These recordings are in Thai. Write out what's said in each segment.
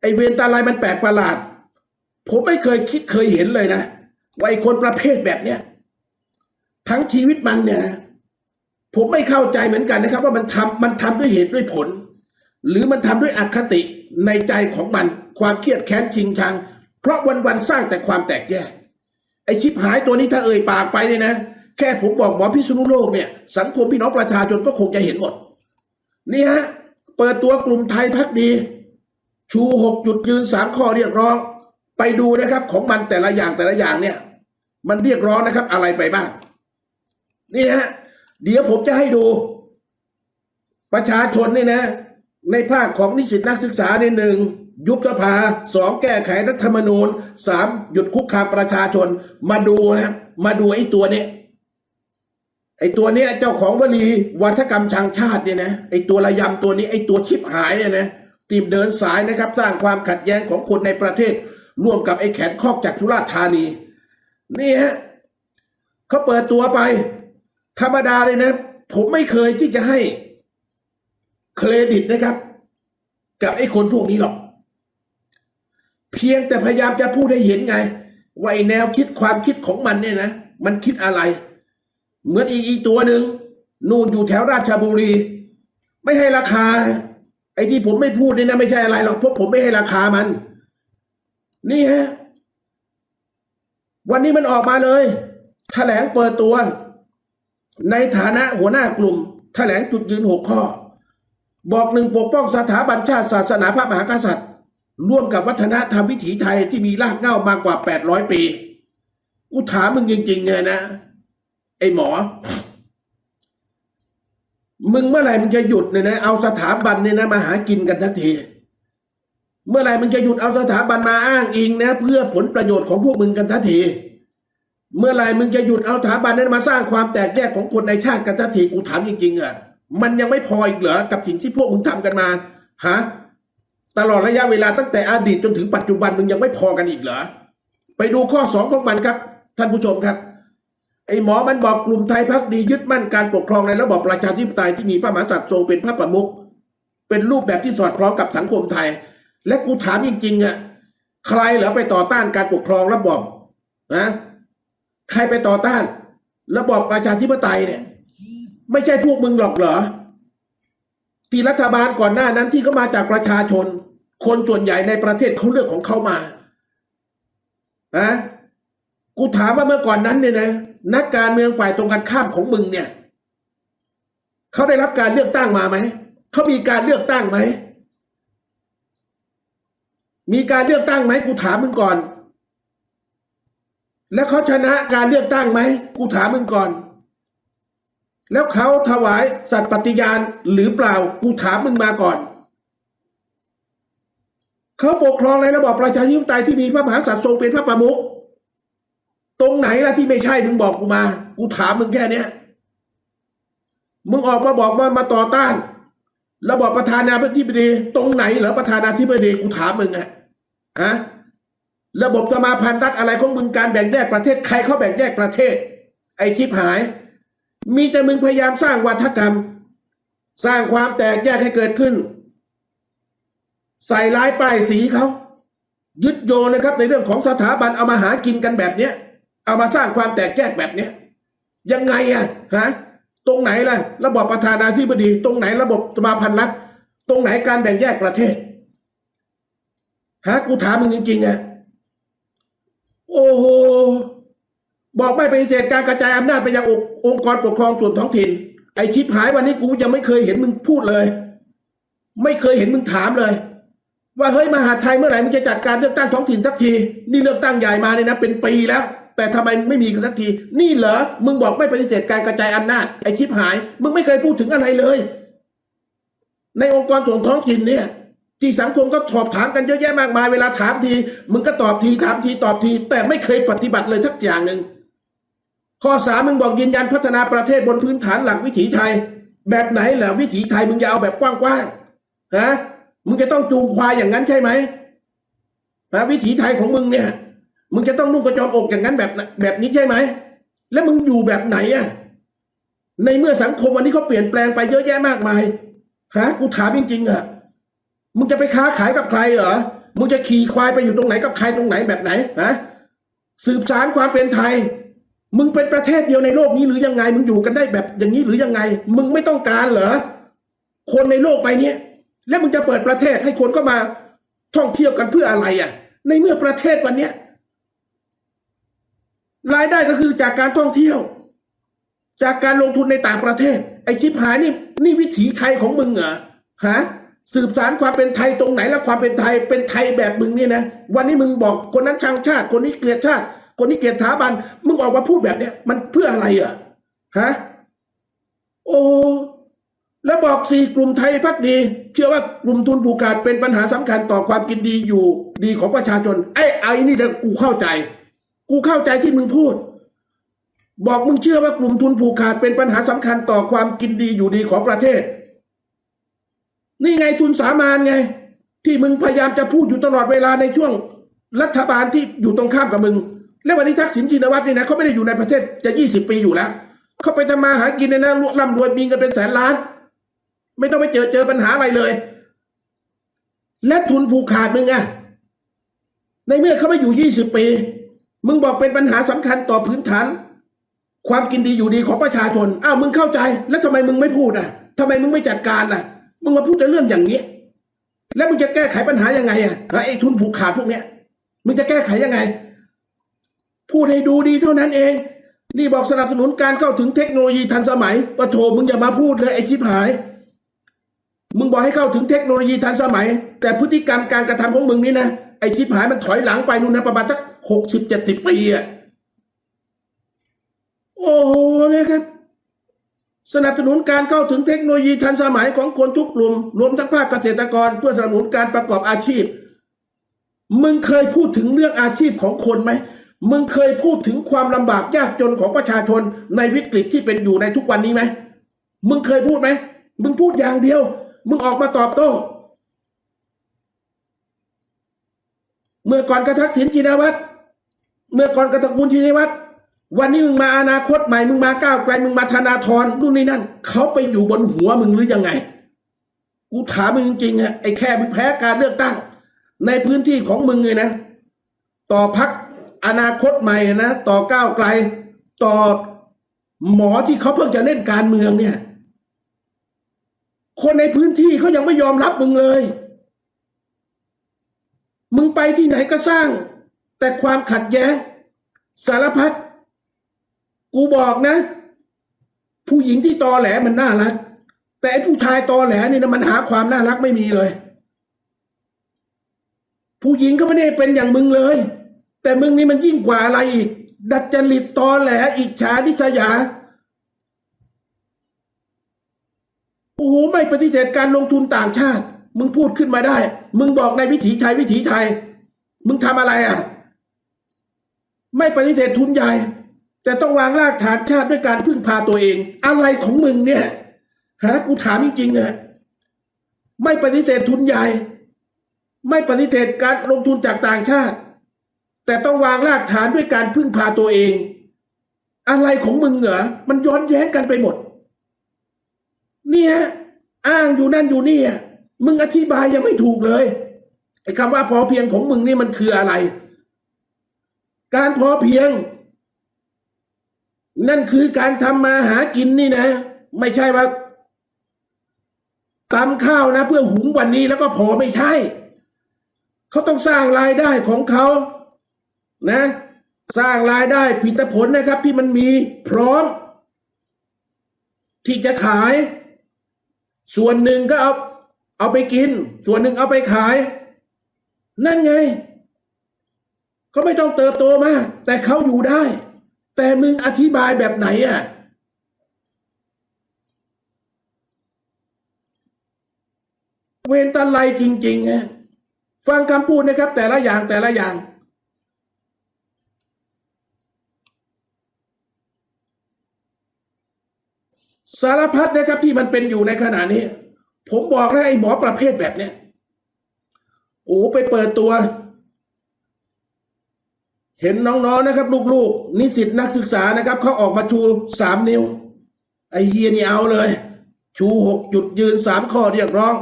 ไอเวรตาลายมันแปลกประหลาด ผมไม่เคยคิดเคยเห็นเลยนะว่าไอคนประเภทแบบเนี้ยทั้งชีวิตมันเนี่ยผมไม่เข้าใจเหมือนกันนะครับ ว่ามันทำมันทำด้วยเหตุด้วยผล หรือมันทำด้วยอคติในใจของมัน ความเครียดแค้นชิงชัง เพราะวันๆสร้างแต่ความแตกแยก ไอชิบหายตัวนี้ถ้าเอ่ยปากไปเนี่ยนะ แค่ผมบอกหมอพิษณุโลกเนี่ย สังคมพี่น้องประชาชนก็คงจะเห็นหมด นี่ฮะ เปิดตัวกลุ่มไทยพักดี ชูหกจุดยืนสามข้อเรียกร้อง ไปดูนะครับของมันแต่ละอย่างแต่ละอย่างเนี่ย มันเรียกร้องนะครับอะไรไปบ้างนี่ฮะเดี๋ยวผมจะให้ดู ประชาชนเนี่ยนะ ในภาคของนิสิตนักศึกษาในหนึ่งยุบสภาสองแก้ไขรัฐธรรมนูญสามหยุดคุกคามประชาชน มาดูนะมาดูไอ้ตัวเนี้ยไอ้ตัวเนี้ยเจ้าของวลีวัฒกรรมชังชาติเนี่ยนะไอ้ตัวระยำตัวนี้ไอ้ตัวชิบหายเนี่ยนะ ตีมเดินสายนะครับ สร้างความขัดแย้งของคนในประเทศ ร่วมกับไอ้แขนคอกจากสุราษฎร์ธานี นี่ฮะเขาเปิดตัวไป ธรรมดาเลยนะ ผมไม่เคยที่จะให้เครดิตนะครับ กับไอ้คนพวกนี้หรอก เพียงแต่พยายามจะพูดให้เห็นไงว่าไอ้แนวคิดความคิดของมันเนี่ยนะ มันคิดอะไร เหมือนอีอีตัวหนึ่งนู่นอยู่แถวราชบุรี ไม่ให้ราคา อ้ที่ผมไม่พูดนี่นะไม่ใช่อะไรหรอกเพราะผมไม่ให้ราคามัน นี่ฮะวันนี้มันออกมาเลยแถลงเปิดตัว ในฐานะหัวหน้ากลุ่มแถลงจุดยืนหกข้อ บอกหนึ่งปกป้องสถาบันชาติศาสนาพระมหากษัตริย์ ร่วมกับวัฒนธรรมวิถีไทยที่มีรากเหง้ามากกว่า 800 ปี กูถามมึงจริงๆเลยนะ ไอ้หมอ มึงเมื่อไหร่มึงจะหยุดเนี่ยนะเอาสถาบันเนี่ยนะมาหากินกันทันที เมื่อไหร่มึงจะหยุดเอาสถาบันมาอ้างอิงนะ เพื่อผลประโยชน์ของพวกมึงกันทันที เมื่อไหร่มึงจะหยุดเอาสถาบันนั้นมาสร้างความแตกแยกของคนในชาติกันทันทีกูถามจริงๆอะมันยังไม่พออีกเหรอกับสิ่งที่พวกมึงทำกันมาฮะตลอดระยะเวลาตั้งแต่อดีตจนถึงปัจจุบันมึงยังไม่พอกันอีกเหรอไปดูข้อสองของมันครับ ท่านผู้ชมครับ ไอ้หมอมันบอกกลุ่มไทยพักดียึดมั่นการปกครองในระบอบประชาธิปไตยที่มีพระมหากษัตริย์ทรงเป็นพระประมุขเป็นรูปแบบที่สอดคล้องกับสังคมไทย และกูถามจริงๆอะใครเหรอไปต่อต้านการปกครองระบอบนะใครไปต่อต้าน ระบอบประชาธิปไตยเนี่ย ไม่ใช่พวกมึงหรอกเหรอ ที่รัฐบาลก่อนหน้านั้นที่เขามาจากประชาชน คนส่วนใหญ่ในประเทศเขาเลือกของเขามาอะ กูถามว่าเมื่อก่อนนั้นเนี่ยนะนักการเมืองฝ่ายตรงกันข้ามของมึงเนี่ยเขาได้รับการเลือกตั้งมาไหมเขามีการเลือกตั้งไหมมีการเลือกตั้งไหมกูถามมึงก่อน แล้วเขาชนะการเลือกตั้งไหมกูถามมึงก่อน แล้วเขาถวายสัตย์ปฏิญาณหรือเปล่ากูถามมึงมาก่อนเขาปกครองในระบอบประชาธิปไตยที่มีพระมหากษัตริย์ทรงเป็นพระประมุข ตรงไหนล่ะที่ไม่ใช่มึงบอกกูมา กูถามมึงแค่เนี้ยมึงออกมาบอกว่ามาต่อต้านระบอบประธานาธิบดี ตรงไหนเหรอประธานาธิบดีกูถามมึงอะฮะระบบสมาพันธ์รัฐอะไรของมึงการแบ่งแยกประเทศใครเขาแบ่งแยกประเทศ ไอ้ชิบหาย มีแต่มึงพยายามสร้างวัฒกรรม สร้างความแตกแยกให้เกิดขึ้น ใส่ร้ายป้ายสีเขายึดโยงนะครับในเรื่องของสถาบันเอามาหากินกันแบบเนี้ย เอามาสร้างความแตกแยกแบบเนี้ยยังไงอะฮะตรงไหนล่ะ ระบบประธานาธิบดี ตรงไหนระบบสมาพันธ์รัฐตรงไหนการแบ่งแยกประเทศฮะกูถามมึงจริงๆอะโอ้โหบอกไม่ไปเสธการกระจายอำนาจไปยังองค์องค์กรปกครองส่วนท้องถิ่น ไอชิปหายวันนี้กูยังไม่เคยเห็นมึงพูดเลย ไม่เคยเห็นมึงถามเลย ว่าเฮ้ยมหาไทยเมื่อไหร่มึงจะจัดการเลือกตั้งท้องถิ่นสักที นี่เลือกตั้งใหญ่มาเนี่ยนะ เป็นปีแล้ว แต่ทำไมไม่มีสักที นี่เหรอ มึงบอกไม่ปฏิเสธการกระจายอำนาจไอชิปหาย มึงไม่เคยพูดถึงอะไรเลย ในองค์กรส่วนท้องถิ่นเนี่ย ที่สังคมก็สอบถามกันเยอะแยะมากมายเวลาถามที มึงก็ตอบทีถามทีตอบที แต่ไม่เคยปฏิบัติเลยทักอย่างหนึ่งข้อสามมึงบอกยืนยันพัฒนาประเทศบนพื้นฐานหลักวิถีไทย แบบไหนเหรอวิถีไทยมึงจะเอาแบบกว้างๆฮะมึงจะต้องจูงควายอย่างนั้นใช่ไหมฮะวิถีไทยของมึงเนี่ย มึงจะต้องนุ่งกระจอมอกอย่างนั้นแบบแบบนี้ใช่ไหม แล้วมึงอยู่แบบไหนอะในเมื่อสังคมวันนี้เขาเปลี่ยนแปลงไปเยอะแยะมากมายฮะกูถามจริงๆอะมึงจะไปค้าขายกับใครเหรอ มึงจะขี่ควายไปอยู่ตรงไหนกับใครตรงไหนแบบไหนฮะสืบสารความเป็นไทย มึงเป็นประเทศเดียวในโลกนี้หรือยังไง มึงอยู่กันได้แบบอย่างนี้หรือยังไง มึงไม่ต้องการเหรอ คนในโลกใบเนี้ยแล้วมึงจะเปิดประเทศให้คนก็มาท่องเที่ยวกันเพื่ออะไรอะ ในเมื่อประเทศวันเนี้ย รายได้ก็คือจากการท่องเที่ยว จากการลงทุนในต่างประเทศ ไอ้ชิบหายนี่นี่วิถีไทยของมึงเหรอฮะสืบสารความเป็นไทยตรงไหนและความเป็นไทยเป็นไทยแบบมึงนี่นะวันนี้มึงบอกคนนั้นชังชาติ คนนี้เกลียดชาติ คนนี้เกลียดสถาบัน มึงออกมาพูดแบบเนี้ยมันเพื่ออะไรอะฮะโอ้แล้วบอกสี่กลุ่มไทยพักดี เชื่อว่ากลุ่มทุนผูกขาดเป็นปัญหาสำคัญต่อความกินดีอยู่ดีของประชาชนไอ้ไอ้นี่เดี๋ยวกูเข้าใจ กูเข้าใจที่มึงพูด บอกมึงเชื่อว่ากลุ่มทุนผูกขาดเป็นปัญหาสำคัญต่อความกินดีอยู่ดีของประเทศ นี่ไงทุนสามานไง ที่มึงพยายามจะพูดอยู่ตลอดเวลาในช่วงรัฐบาลที่อยู่ตรงข้ามกับมึง และวันนี้ทักษิณชินวัตรนี่นะเขาไม่ได้อยู่ในประเทศจะยี่สิบปีอยู่แล้วเขาไปทำมาหากินในนะร่ำรวยมีเงินเป็นแสนล้าน ไม่ต้องไปเจอเจอปัญหาอะไรเลย และทุนผูกขาดมึงอะในเมื่อเขาไม่อยู่ยี่สิบปี มึงบอกเป็นปัญหาสำคัญต่อพื้นฐาน ความกินดีอยู่ดีของประชาชน อ้าวมึงเข้าใจ แล้วทำไมมึงไม่พูดอะทำไมมึงไม่จัดการล่ะ มึงมาพูดแต่เรื่องอย่างนี้ แล้วมึงจะแก้ไขปัญหายังไงอะไอ้ทุนผูกขาดพวกเนี้ย มึงจะแก้ไขยังไง พูดให้ดูดีเท่านั้นเอง นี่บอกสนับสนุนการเข้าถึงเทคโนโลยีทันสมัยปะโถมึงอย่ามาพูดเลยไอ้ชิบหาย มึงบอกให้เข้าถึงเทคโนโลยีทันสมัย แต่พฤติกรรมการกระทำของมึงนี่นะ ไอ้ชิบหายมันถอยหลังไปนู่นนะประมาณสักหกสิบเจ็ดสิบปีอะโอ้โหนะครับสนับสนุนการเข้าถึงเทคโนโลยีทันสมัยของคนทุกกลุ่ม รวมทั้งภาคเกษตรกรเพื่อสนับสนุนการประกอบอาชีพ มึงเคยพูดถึงเรื่องอาชีพของคนไหม มึงเคยพูดถึงความลำบากยากจนของประชาชนในวิกฤตที่เป็นอยู่ในทุกวันนี้ไหม มึงเคยพูดไหม มึงพูดอย่างเดียว มึงออกมาตอบโต้ เมื่อก่อนกระทักษิณชินวัตรเมื่อก่อนกระตระกูลชินวัตรวันนี้มึงมาอนาคตใหม่มึงมาก้าวไกลมึงมาธนาธรนู่นนี่นั่นเขาไปอยู่บนหัวมึงหรือยังไง กูถามมึงจริงๆอะไอ้แค่มึงแพ้การเลือกตั้ง ในพื้นที่ของมึงไงนะ ต่อพักอนาคตใหม่นะต่อก้าวไกล ต่อหมอที่เขาเพิ่งจะเล่นการเมืองเนี่ย คนในพื้นที่เขายังไม่ยอมรับมึงเลย มึงไปที่ไหนก็สร้าง แต่ความขัดแย้ง สารพัดกูบอกนะ ผู้หญิงที่ตอแหลมันน่ารัก แต่ไอ้ผู้ชายตอแหลนี่นะมันหาความน่ารักไม่มีเลย ผู้หญิงก็ไม่ได้เป็นอย่างมึงเลย แต่มึงนี่มันยิ่งกว่าอะไรอีก ดัดจริตตอแหลอิจฉาดิษยาโอ้โหไม่ปฏิเสธการลงทุนต่างชาติ มึงพูดขึ้นมาได้ มึงบอกในวิถีไทยวิถีไทย มึงทำอะไรอะ ไม่ปฏิเสธทุนใหญ่ แต่ต้องวางรากฐานชาติด้วยการพึ่งพาตัวเอง อะไรของมึงเนี่ยฮะกูถามจริงๆอะไม่ปฏิเสธทุนใหญ่ ไม่ปฏิเสธการลงทุนจากต่างชาติ แต่ต้องวางรากฐานด้วยการพึ่งพาตัวเอง อะไรของมึงเหรอมันย้อนแย้งกันไปหมด เนี่ย อ้างอยู่นั่นอยู่นี่อะ มึงอธิบายยังไม่ถูกเลยไอ้คำว่าพอเพียงของมึงนี่มันคืออะไร การพอเพียง นั่นคือการทำมาหากินนี่นะ ไม่ใช่ว่าตำข้าวนะ เพื่อหุงวันนี้แล้วก็พอไม่ใช่ เขาต้องสร้างรายได้ของเขานะ สร้างรายได้ผลิตผลนะครับ ที่มันมีพร้อม ที่จะขาย ส่วนหนึ่งก็เอา เอาไปกิน ส่วนหนึ่งเอาไปขาย นั่นไงเขาไม่ต้องเติบโตมากแต่เขาอยู่ได้ แต่มึงอธิบายแบบไหนอะเวนตะไลจริงๆฮะฟังคำพูดนะครับ แต่ละอย่างแต่ละอย่าง สารพัดนะครับที่มันเป็นอยู่ในขณะนี้ ผมบอกนะไอ้หมอประเภทแบบเนี้ยโอ้ไปเปิดตัว เห็นน้องๆนะครับ ลูกๆ นิสิตนักศึกษานะครับเขาออกมาชูสามนิ้ว ไอ้เฮียนี่เอาเลย ชูหกจุดยืนสามข้อเรียกร้อง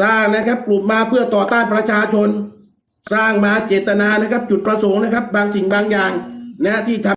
สร้างนะครับกลุ่มมาเพื่อต่อต้านประชาชน สร้างมาเจตนานะครับ จุดประสงค์นะครับ บางสิ่งบางอย่างนะที่ทำ